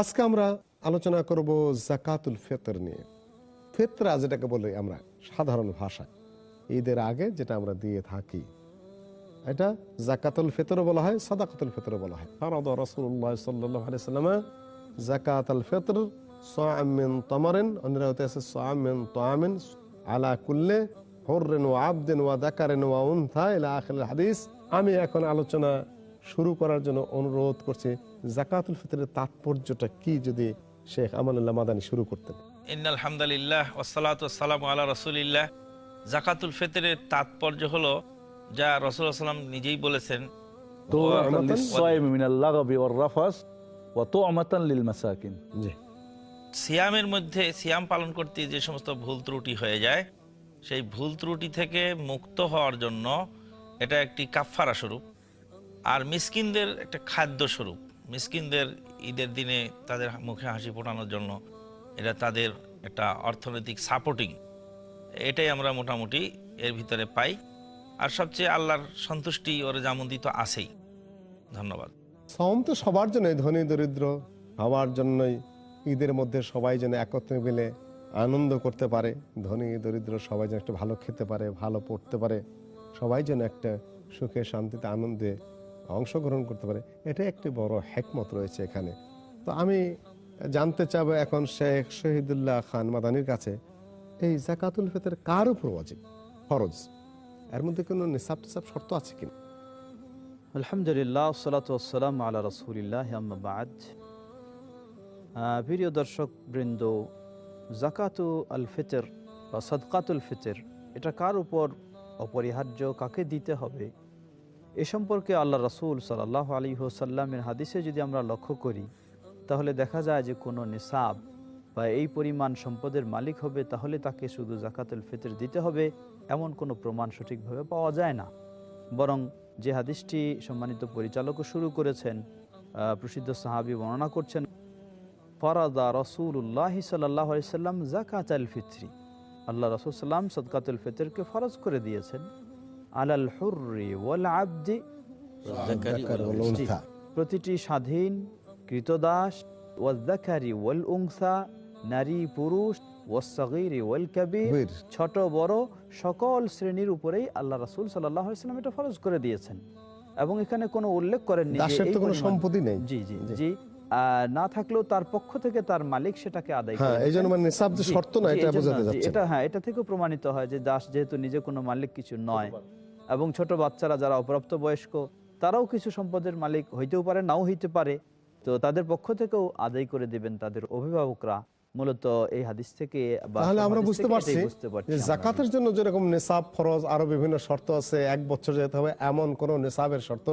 আজকে আমরা আলোচনা করব জাকাতুল ফেতর নিয়ে। ফেতরা যেটাকে বলি আমরা সাধারণ ভাষায় ঈদের আগে যেটা আমরা দিয়ে থাকি। এটা জাকাতুল ফেতরও বলা হয় সাদাকাতুল ফেতরও বলা হয়। ফারাদ রাসূলুল্লাহ সাল্লাল্লাহু আলাইহি সাল্লাম জাকাতুল ফিতর সাআম মিন তামারিন অন্যরাতে আছে সাআম মিন তাআমিন আলা কুল্লি হুররিন ওয়া আবদিন ওয়া যাকারিন ওয়া উনথা ইলা হাদিস। আমি এখন আলোচনা শুরু করার জন্য অনুরোধ করছে জাকাতুল ফিতরের তাৎপর্যটা কি যদি শেখ আমানুল্লাহ মাদানি শুরু করতেন? ইন্নালহামদালিল্লাহ ওসালাতাম আল্লাহ রসুলিল্লাহ। জাকাতুল ফিতরের তাৎপর্য হলো যা রসুল সাল্লাম নিজেই বলেছেন সিয়ামের মধ্যে সিয়াম পালন করতে যে সমস্ত ভুল ত্রুটি হয়ে যায় সেই ভুল ত্রুটি থেকে মুক্ত হওয়ার জন্য এটা একটি কাফফারা স্বরূপ। আর মিসকিনদের একটা খাদ্য স্বরূপ। মিসকিনদের ঈদের দিনে তাদের মুখে হাসি ফোটানোর জন্য এটা তাদের একটা অর্থনৈতিক সাপোর্টিং এটাই আমরা মোটামুটি এর ভিতরে পাই। আর সবচেয়ে আল্লাহর সন্তুষ্টি ওর যেমন তো আছেই। ধন্যবাদ। সম তো সবার জন্যই ধনী, দরিদ্র। সবার জন্যই ঈদের মধ্যে সবাই যেন একত্রে মিলে আনন্দ করতে পারে। ধনী, দরিদ্র সবাই যেন একটা ভালো খেতে পারে, ভালো পড়তে পারে। সবাই যেন একটা সুখে, শান্তিতে, আনন্দে অংশগ্রহণ করতে পারে। এটা একটি বড় হেকমত রয়েছে এখানে। তো আমি জানতে চাবো এখন শেখ শহীদুল্লাহ খান মাদানির কাছে, এই জাকাতুল ফিতর কার উপর ওয়াজিব? ফরজ। এর মধ্যে কোনো নিসাব টিসাব শর্ত আছে কিনা? আলহামদুলিল্লাহ সালাত আসসালাম আলা রসুলিল্লাহ আম্মাবাদ প্রিয় দর্শক বৃন্দ, জাকাতু আল ফিতর বা সদকাতুল ফিতর, এটা কার উপর অপরিহার্য? কাকে দিতে হবে? এ সম্পর্কে আল্লাহ রসুল সাল্লাহ আলী হোসাল্লামের হাদিসে যদি আমরা লক্ষ্য করি, তাহলে দেখা যায় যে কোনো নিসাব বা এই পরিমাণ সম্পদের মালিক হবে, তাহলে তাকে শুধু জাকাতুল ফিতর দিতে হবে, এমন কোনো প্রমাণ সঠিকভাবে পাওয়া যায় না। বরং যে হাদিসটি সম্মানিত পরিচালকও শুরু করেছেন প্রসিদ্ধ সাহাবি বর্ণনা করছেন, ফরাদা রসুল্লাহ সাল্লাহ সাল্লাম জাকাত আল ফিত্রি। আল্লাহ রসুল সাল্লাম সদকাতুল ফিতরকে ফরজ করে দিয়েছেন। আলাল হুর্রি ওয়াল আবদি যাকার ওয়াল উনথা। প্রতিটি স্বাধীন কৃতদাস ওয়াদ্দাকারি ওয়াল উংসা নারী পুরুষ ওয়াসগীরি ওয়াল কাবির। ছোট বড় সকল শ্রেণির উপরেই আল্লাহ রাসুল সাল্লাল্লাহু আলাইহি সাল্লাম এটা ফরজ করে দিয়েছেন। এবং এখানে কোনো উল্লেখ করেননি যে দাসের এই তো কোনো সম্পত্তি নেই। জি জি। জি। না থাকলেও তার পক্ষ থেকে তার মালিক সেটাকে আদায় করে হ্যাঁ এই জন্য মানে নিসাব শর্ত না এটা বোঝাতে যাচ্ছে। এটা হ্যাঁ এটা থেকেও প্রমাণিত হয় যে দাস যেহেতু নিজে কোনো মালিক কিছু নয় এবং ছোট বাচ্চারা যারা অপ্রাপ্ত বয়স্ক তারাও কিছু সম্পদের মালিক হইতেও পারে নাও হইতে পারে। তো তাদের পক্ষ থেকেও আদায় করে দিবেন তাদের অভিভাবকরা। মূলত এই হাদিস থেকে তাহলে আমরা বুঝতে পারছি। জাকাতের জন্য যেরকম নিসাব ফরজ আরও বিভিন্ন শর্ত আছে এক বছর যেতে হবে এমন কোন নিসাবের শর্ত।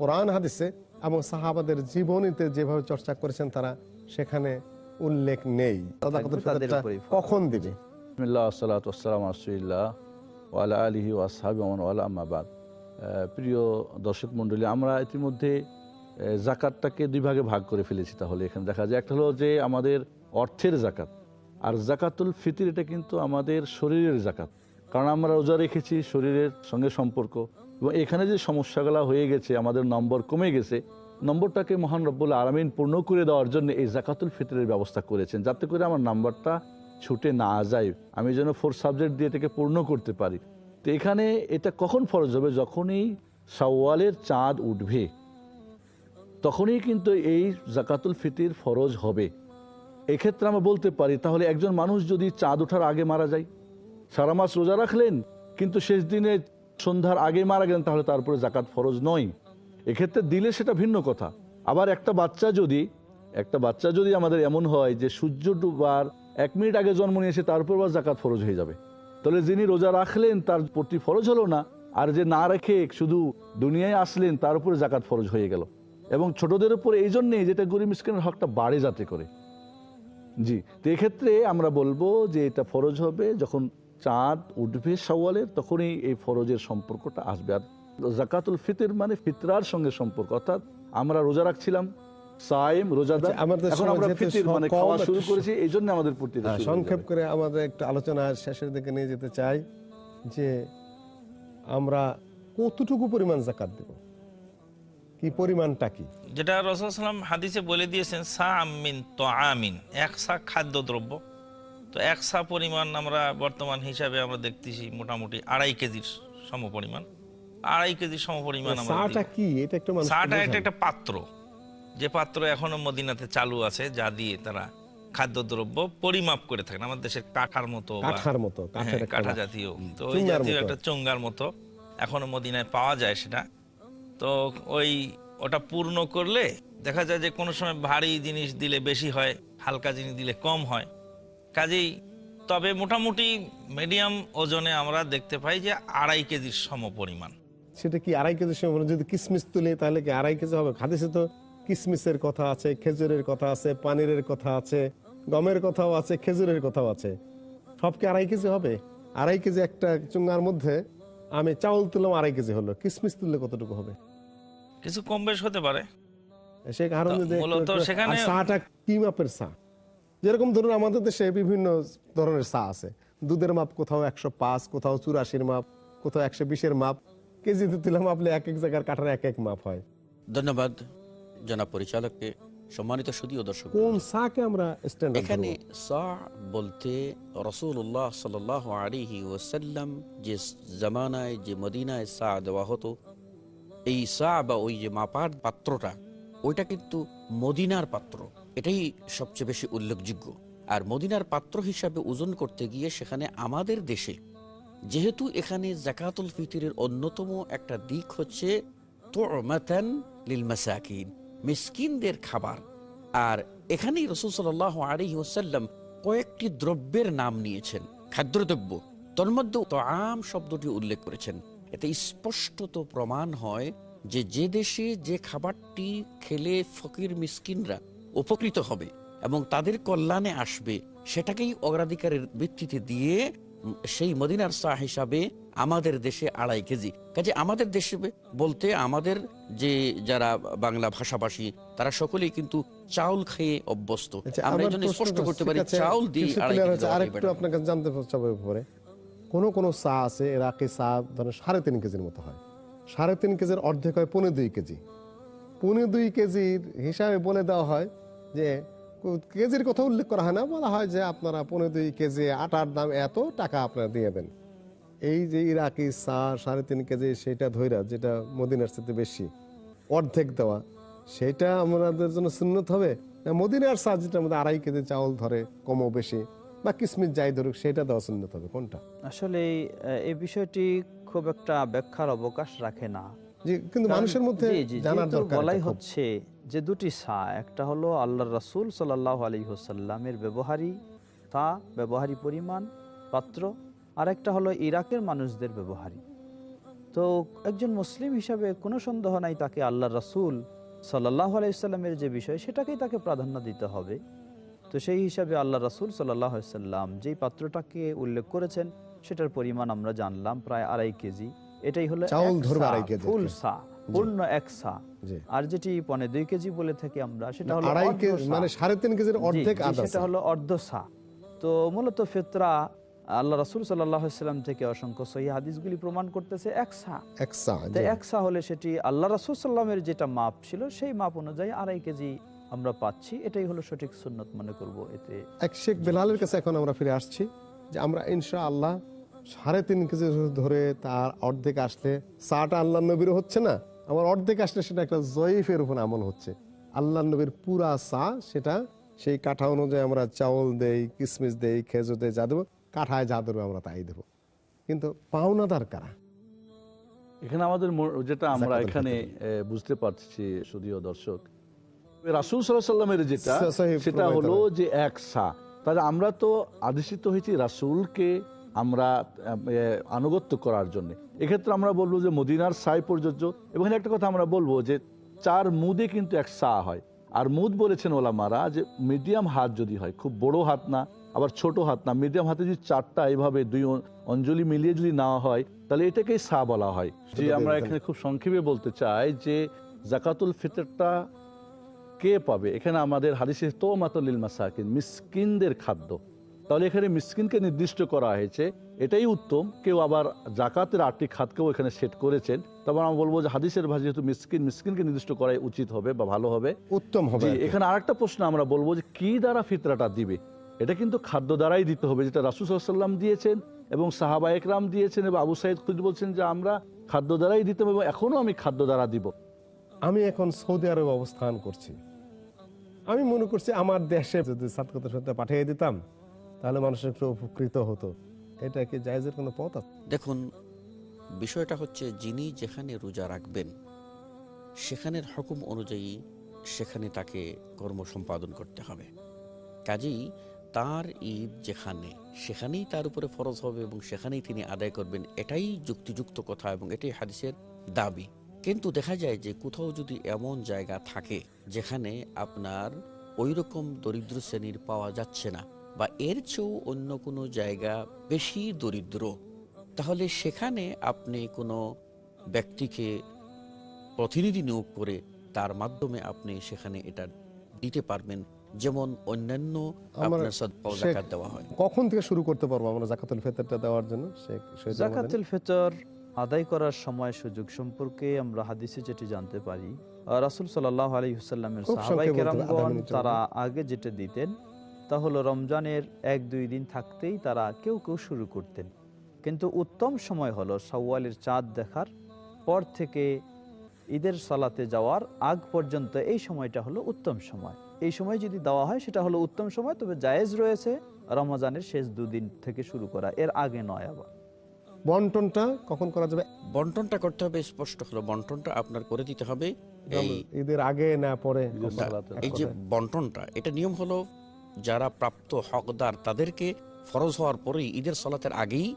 কোরআন হাদিসে এবং সাহাবাদের জীবনীতে যেভাবে চর্চা করেছেন তারা সেখানে উল্লেখ নেই। কখন দিবে? বিসমিল্লাহ সালাত আসসালাম রসুলিল্লাহ ওয়ালা আলিহি ওয়াসাহাবি ওয়ালা আম্মাবাদ প্রিয় দর্শক মণ্ডলী আমরা ইতিমধ্যে জাকাতটাকে দুই ভাগে ভাগ করে ফেলেছি তাহলে এখানে দেখা যায়। একটা হলো যে আমাদের অর্থের জাকাত আর জাকাতুল ফিতির এটা কিন্তু আমাদের শরীরের জাকাত। কারণ আমরা রোজা রেখেছি শরীরের সঙ্গে সম্পর্ক। এবং এখানে যে সমস্যাগুলো হয়ে গেছে, আমাদের নম্বর কমে গেছে, নম্বরটাকে মহান রব্বুল আলমিন পূর্ণ করে দেওয়ার জন্য এই জাকাতুল ফিতরের ব্যবস্থা করেছেন, যাতে করে আমার নাম্বারটা ছুটে না যায়। আমি যেন ফোর সাবজেক্ট দিয়ে এটাকে পূর্ণ করতে পারি। তো এখানে এটা কখন ফরজ হবে? যখনই সাওয়ালের চাঁদ উঠবে, তখনই কিন্তু এই জাকাতুল ফিতির ফরজ হবে। এক্ষেত্রে আমরা বলতে পারি, তাহলে একজন মানুষ যদি চাঁদ ওঠার আগে মারা যায়, সারা মাস রোজা রাখলেন, কিন্তু শেষ দিনে সন্ধ্যার আগে মারা গেলেন, তাহলে তারপরে জাকাত ফরজ নয়। এক্ষেত্রে দিলে সেটা ভিন্ন কথা। আবার একটা বাচ্চা যদি, একটা বাচ্চা যদি আমাদের এমন হয় যে সূর্য ডুবার এক মিনিট আগে জন্ম নিয়েছে তারপর বা জাকাত ফরজ হয়ে যাবে। তাহলে যিনি রোজা রাখলেন, তার প্রতি ফরজ হলো না। আর যে না রেখে শুধু দুনিয়ায় আসলেন, তার উপরে জাকাত ফরজ হয়ে গেল। এবং ছোটদের উপর এই জন্যে যেটা গরিব মিসকিনের হকটা বাড়ে যাতে করে। জি, তো এক্ষেত্রে আমরা বলব যে এটা ফরজ হবে যখন চাঁদ উঠবে সওয়ালের তখনই এই ফরজের সম্পর্কটা আসবে। আর জাকাতুল ফিতর মানে ফিতরার সঙ্গে সম্পর্ক। অর্থাৎ আমরা রোজা রাখছিলাম সাইম রোজাদার। আচ্ছা, এখন আমরা যেহেতু মানে খাওয়া শুরু করেছি এই জন্য আমাদের প্রতি হ্যাঁ, সংক্ষেপ করে আমাদের একটু আলোচনা শেষের দিকে নিয়ে যেতে চাই যে আমরা কতটুকু পরিমাণ জাকাত দেব? কি পরিমাণটা কি? যেটা রসুলাম হাদিসে বলে দিয়েছেন সা আমিন তো আমিন এক সা খাদ্যদ্রব্য। তো এক সা পরিমাণ আমরা বর্তমান হিসাবে আমরা দেখতেছি মোটামুটি আড়াই কেজির সম পরিমাণ আড়াই কেজির সম পরিমাণ আমরা কি? এটা একটু মানুষ একটা একটা পাত্র। যে পাত্র এখনও মদিনাতে চালু আছে যা দিয়ে তারা খাদ্যদ্রব্য পরিমাপ করে থাকেন। আমাদের দেশের কাঠার মতো কাঠার মতো হ্যাঁ, কাঠা জাতীয়। তো ওই জাতীয় একটা চোঙ্গার মতো এখনও মদিনায় পাওয়া যায় সেটা। তো ওই ওটা পূর্ণ করলে দেখা যায় যে কোনো সময় ভারী জিনিস দিলে বেশি হয় হালকা জিনিস দিলে কম হয়। কাজেই তবে মোটামুটি মিডিয়াম ওজনে আমরা দেখতে পাই যে আড়াই কেজির সম পরিমাণ সেটা কি আড়াই কেজি সময় যদি কিসমিস তুলে তাহলে কি আড়াই কেজি হবে? হাদিসে তো কিসমিসের কথা আছে খেজুরের কথা আছে পানিরের কথা আছে গমের কথাও আছে খেজুরের কথাও আছে। সব কি আড়াই কেজি হবে? আড়াই কেজি একটা চুঙ্গার মধ্যে আমি চাউল তুললাম আড়াই কেজি হলো। কিসমিস তুললে কতটুকু হবে? কিছু কম বেশ হতে পারে। সেখানে- চাটা কি মাপের চা? যেরকম ধরুন আমাদের দেশে বিভিন্ন ধরনের চা আছে। দুধের মাপ কোথাও একশো পাঁচ কোথাও চুরাশির মাপ কোথাও একশো বিশের মাপ। কেজিতে তুলে মাপলে এক এক জায়গার কাঠার এক এক মাপ হয়। ধন্যবাদ জনাব পরিচালককে। সম্মানিত সুদীয় দর্শক কোন চাকে আমরা স্ট্যান্ডার্ড এখানে সা বলতে রসুল্লাহ সাল আলিহি ওসাল্লাম যে জামানায় যে মদিনায় সা দেওয়া হতো এই সা বা ওই যে মাপার পাত্রটা ওইটা কিন্তু মদিনার পাত্র। এটাই সবচেয়ে বেশি উল্লেখযোগ্য। আর মদিনার পাত্র হিসাবে ওজন করতে গিয়ে সেখানে আমাদের দেশে, যেহেতু এখানে জাকাতুল ফিতরের অন্যতম একটা দিক হচ্ছে মিসকিনদের খাবার। আর এখানেই রসুল সাল আলী ওসাল্লাম কয়েকটি দ্রব্যের নাম নিয়েছেন, খাদ্যদ্রব্য। তন্মধ্যে তো আম শব্দটি উল্লেখ করেছেন। এতে স্পষ্টত প্রমাণ হয় যে যে দেশে যে খাবারটি খেলে ফকির মিসকিনরা উপকৃত হবে এবং তাদের কল্যাণে আসবে সেটাকেই অগ্রাধিকারের ভিত্তিতে দিয়ে সেই মদিনার শাহ হিসাবে আমাদের দেশে আড়াই কেজি। কাজে আমাদের দেশে বলতে আমাদের যে যারা বাংলা ভাষাভাষী তারা সকলেই কিন্তু চাউল খেয়ে অভ্যস্ত। আচ্ছা, আমরা এই জন্য স্পষ্ট করতে পারি চাউল দিয়ে আড়াই কেজি আরেকটু আপনার কাছে জানতে চাবো পরে কোন কোন চা আছে এরাকি চা ধরেন সাড়ে তিন কেজির মতো হয়। সাড়ে তিন কেজির অর্ধেক হয় পনেরো দুই কেজি। পনেরো দুই কেজির হিসাবে বলে দেওয়া হয় যে কেজির কথা উল্লেখ করা হয় না, বলা হয় যে আপনারা পনেরো দুই কেজি আটার দাম এত টাকা আপনারা দিয়ে দেন। এই যে ইরাকি চা সাড়ে তিন কেজি, সেটা ধৈরা যেটা মদিনার সাথে বেশি অর্ধেক দেওয়া, সেটা আমাদের জন্য সুন্নত হবে? মদিনার চা যেটা আমাদের আড়াই কেজি চাউল ধরে, কমও বেশি, বা কিসমিস যাই ধরুক, সেটা দেওয়া সুন্নত হবে, কোনটা? আসলে এই বিষয়টি খুব একটা ব্যাখ্যার অবকাশ রাখে না। কিন্তু মানুষের মধ্যে জানার দরকার বলাই হচ্ছে যে দুটি সা একটা হলো আল্লাহ রাসূল সাল্লাহ আলী হোসাল্লামের ব্যবহারী তা ব্যবহারী পরিমাণ পাত্র। আর একটা হলো ইরাকের মানুষদের ব্যবহারী তো একজন মুসলিম হিসাবে কোনো সন্দেহ নাই তাকে আল্লাহ রাসূল সাল্লাহ আলাইসাল্লামের যে বিষয় সেটাকেই তাকে প্রাধান্য দিতে হবে। তো সেই হিসাবে আল্লাহ রাসূল সাল্লাহ সাল্লাম যেই পাত্রটাকে উল্লেখ করেছেন সেটার পরিমাণ আমরা জানলাম প্রায় আড়াই কেজি। এটাই হলো চাউল এক ধরবে সা, আড়াই কেজি ফুল সা পূর্ণ এক সা। আর যেটি পনে দুই কেজি বলে থাকি আমরা সেটা হলো আড়াই কেজি মানে সাড়ে তিন কেজির অর্ধেক সেটা হলো অর্ধ সা। তো মূলত ফেতরা আল্লাহ রাসূল সাল্লাম থেকে অসংখ্য সহি হাদিসগুলি প্রমাণ করতেছে এক সা। এক চা তো জি। এক সা হলে সেটি আল্লাহ রাসূল সাল্লামের যেটা মাপ ছিল সেই মাপ অনুযায়ী আড়াই কেজি আমরা পাচ্ছি। এটাই হলো সঠিক সুন্নত মনে করব এতে। এক শেখ বেলালের কাছে এখন আমরা ফিরে আসছি যে আমরা ইনশা আল্লাহ সাড়ে তিন কেজি ধরে তার অর্ধেক আসলে চাটা আল্লাহ নবীর হচ্ছে না আমার অর্ধেক আসলে সেটা একটা জয়ীফের উপর আমল হচ্ছে। আল্লাহ নবীর পুরা চা সেটা সেই কাঠা অনুযায়ী আমরা চাউল দেই কিসমিস দেই খেজুর দেই যা দেবো কাঠায় যা দেবো আমরা তাই দেবো। কিন্তু পাওনাদার কারা? এখানে আমাদের যেটা আমরা এখানে বুঝতে পারছি সুদীয় দর্শক। রাসুল সাল্লামের যেটা সেটা হলো যে এক সা তাহলে আমরা তো আদেশিত হয়েছি রাসুলকে আমরা আনুগত্য করার জন্য। এক্ষেত্রে আমরা বলব যে মদিনার সাই প্রযোজ্য। এবং এখানে একটা কথা আমরা বলব যে চার মুদে কিন্তু এক সা হয়। আর মুদ বলেছেন ওলামারা যে মিডিয়াম হাত যদি হয় খুব বড় হাত না আবার ছোট হাত না মিডিয়াম হাতে যদি চারটা এইভাবে দুই অঞ্জলি মিলিয়ে যদি নেওয়া হয় তাহলে এটাকেই সা বলা হয়। যে আমরা এখানে খুব সংক্ষেপে বলতে চাই যে জাকাতুল ফিতরটা কে পাবে? এখানে আমাদের হাদিসে তো মাতলিল মাসাকিন মিসকিনদের খাদ্য। তাহলে এখানে মিসকিনকে নির্দিষ্ট করা হয়েছে। এটাই উত্তম। কেউ আবার জাকাতের আর্থিক খাতকেও এখানে সেট করেছেন। তারপর আমরা বলব যে হাদিসের ভাষা যেহেতু মিসকিন মিসকিনকে নির্দিষ্ট করাই উচিত হবে বা ভালো হবে। উত্তম হবে। এখানে আরেকটা প্রশ্ন আমরা বলব যে কি দ্বারা ফিতরাটা দিবে? এটা কিন্তু খাদ্য দ্বারাই দিতে হবে যেটা রাসুল সাল্লাম দিয়েছেন এবং সাহাবা একরাম দিয়েছেন এবং আবু সাইদ খুদ বলছেন যে আমরা খাদ্য দ্বারাই দিতে হবে এবং এখনও আমি খাদ্য দ্বারা দিব। আমি এখন সৌদি আরবে অবস্থান করছি। আমি মনে করছি আমার দেশে যদি সাতকতার সাথে পাঠিয়ে দিতাম তাহলে মানুষ একটু উপকৃত হতো। এটা কি জায়েজের কোনো পথ আছে দেখুন, বিষয়টা হচ্ছে যিনি যেখানে রোজা রাখবেন, সেখানের হুকুম অনুযায়ী সেখানে তাকে কর্ম সম্পাদন করতে হবে। কাজেই তার ঈদ যেখানে, সেখানেই তার উপরে ফরজ হবে এবং সেখানেই তিনি আদায় করবেন, এটাই যুক্তিযুক্ত কথা এবং এটাই হাদিসের দাবি। কিন্তু দেখা যায় যে কোথাও যদি এমন জায়গা থাকে যেখানে আপনার ওই রকম দরিদ্র শ্রেণির পাওয়া যাচ্ছে না বা এর চেয়েও অন্য কোনো জায়গা বেশি দরিদ্র তাহলে সেখানে আপনি কোনো ব্যক্তিকে প্রতিনিধি নিয়োগ করে তার মাধ্যমে আপনি সেখানে এটা দিতে পারবেন যেমন অন্যান্য দেওয়া হয়। কখন থেকে শুরু করতে পারব আমরা জাকাতুল ফেতরটা দেওয়ার জন্য? জাকাতুল ফিতর আদায় করার সময় সুযোগ সম্পর্কে আমরা হাদিসে যেটি জানতে পারি রাসুল সাল্লাহ আলী হুসাল্লামের সাহাবাই কেরামগণ তারা আগে যেটা দিতেন তা হলো রমজানের এক দুই দিন থাকতেই তারা কেউ কেউ শুরু করতেন। কিন্তু উত্তম সময় হলো সাওয়ালের চাঁদ দেখার পর থেকে ঈদের সালাতে যাওয়ার আগ পর্যন্ত এই সময়টা হলো উত্তম সময়। এই সময় যদি দেওয়া হয় সেটা হলো উত্তম সময় তবে জায়েজ রয়েছে রমজানের শেষ দুদিন থেকে শুরু করা এর আগে নয় আবার। বন্টনটা কখন করা যাবে? বন্টনটা করতে হবে স্পষ্ট হলো বন্টনটা আপনার করে দিতে হবে। এই ঈদের আগে না পরে? এই যে বন্টনটা এটা নিয়ম হলো যারা প্রাপ্ত হকদার তাদেরকে ফরজ হওয়ার পরেই ঈদের সালাতের আগেই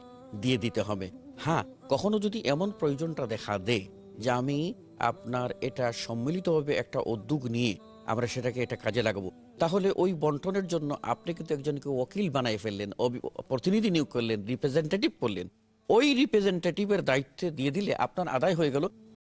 দিয়ে দিতে হবে। হ্যাঁ কখনো যদি এমন প্রয়োজনটা দেখা দেয় যে আমি আপনার এটা সম্মিলিতভাবে একটা উদ্যোগ নিয়ে আমরা সেটাকে এটা কাজে লাগাবো, তাহলে ওই বন্টনের জন্য আপনি কিন্তু একজনকে ওকিল বানাই ফেললেন প্রতিনিধি নিয়োগ করলেন রিপ্রেজেন্টেটিভ করলেন। ওই রিপ্রেজেন্টেটিভের দায়িত্বে দিয়ে দিলে আপনার আদায় হয়ে গেল